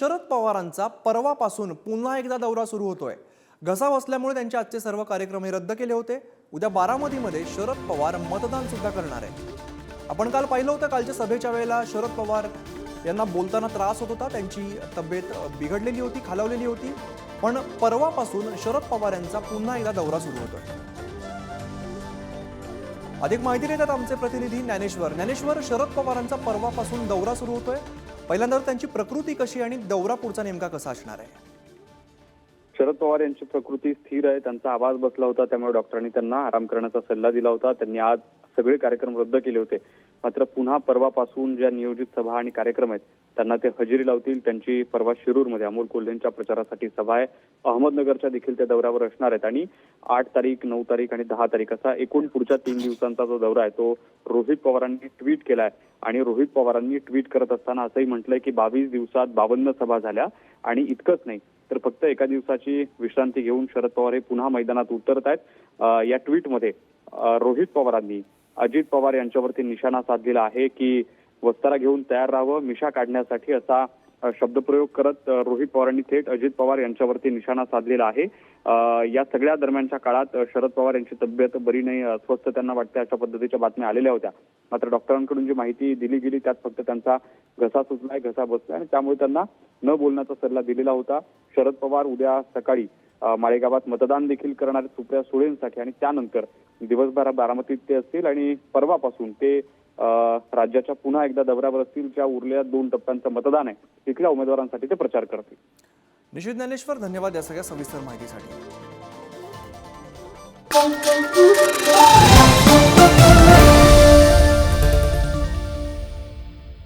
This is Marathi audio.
शरद पवारांचा परवापासून पुन्हा एकदा दौरा सुरू होतोय. घसा बसल्यामुळे त्यांचे आजचे सर्व कार्यक्रम हे रद्द केले होते. उद्या बारामतीमध्ये शरद पवार मतदान सुद्धा करणार आहे आपण काल पाहिलं होतं कालच्या सभेच्या वेळेला शरद पवार यांना बोलताना त्रास होत होता. त्यांची तब्येत बिघडलेली होती खालावलेली होती. पण परवापासून शरद पवार यांचा पुन्हा एकदा दौरा सुरू होतोय. अधिक माहिती देतात आमचे प्रतिनिधी ज्ञानेश्वर. ज्ञानेश्वर शरद पवारांचा परवापासून दौरा सुरू होतोय. पहिल्यांदा त्यांची प्रकृती कशी आणि दौरा पुढचा नेमका कसा असणार आहे? शरद पवार यांची प्रकृती स्थिर आहे. त्यांचा आवाज बसला होता. त्यामुळे डॉक्टरांनी त्यांना आराम करण्याचा सल्ला दिला होता. त्यांनी आज सगळे कार्यक्रम रद्द केले होते. मात्र पुन्हा परवापासून ज्या नियोजित सभा आणि कार्यक्रम आहेत त्यांना ते हजेरी लावतील. त्यांची परवा शिरूरमध्ये अमोल कोल्हेंच्या प्रचारासाठी सभा आहे. अहमदनगरच्या देखील त्या दौऱ्यावर असणार आहेत. आणि आठ तारीख नऊ तारीख आणि दहा तारीख असा एकूण पुढच्या तीन दिवसांचा जो दौरा आहे तो रोहित पवारांनी ट्विट केलाय आणि रोहित पवारांनी ट्विट करत असताना असंही म्हटलंय की बावीस दिवसात बावन्न सभा झाल्या आणि इतकंच नाही तर फक्त एका दिवसाची विश्रांती घेऊन शरद पवार हे पुन्हा मैदानात उतरत आहेत. या ट्विटमध्ये रोहित पवारांनी अजित पवार यांच्यावरती निशाणा साधलेला आहे की वस्तारा घेऊन तयार राहावं मिशा काढण्यासाठी असा शब्दप्रयोग करत रोहित पवारांनी थेट अजित पवार यांच्यावरती निशाणा साधलेला आहे. या सगळ्या दरम्यानच्या काळात शरद पवार यांची तब्येत बरी नाही अस्वस्थ त्यांना वाटते अशा पद्धतीच्या बातम्या आलेल्या होत्या. मात्र डॉक्टरांकडून जी माहिती दिली गेली त्यात फक्त त्यांचा घसा सुचलाय घसा बसलाय आणि त्यामुळे त्यांना न बोलण्याचा सल्ला दिलेला होता. शरद पवार उद्या सकाळी माळेगावात मतदान देखील करणारे सुप्रिया सुळेंसाठी आणि त्यानंतर दिवसभर बारामतीत ते असतील आणि परवापासून ते राज्याच्या पुन्हा एकदा दौऱ्यावर असतील ज्या उरलेल्या दोन टप्प्यांचं मतदान आहे तिथल्या उमेदवारांसाठी ते प्रचार करतील. निश्चित ज्ञानेश्वर धन्यवाद या सगळ्या सविस्तर माहितीसाठी.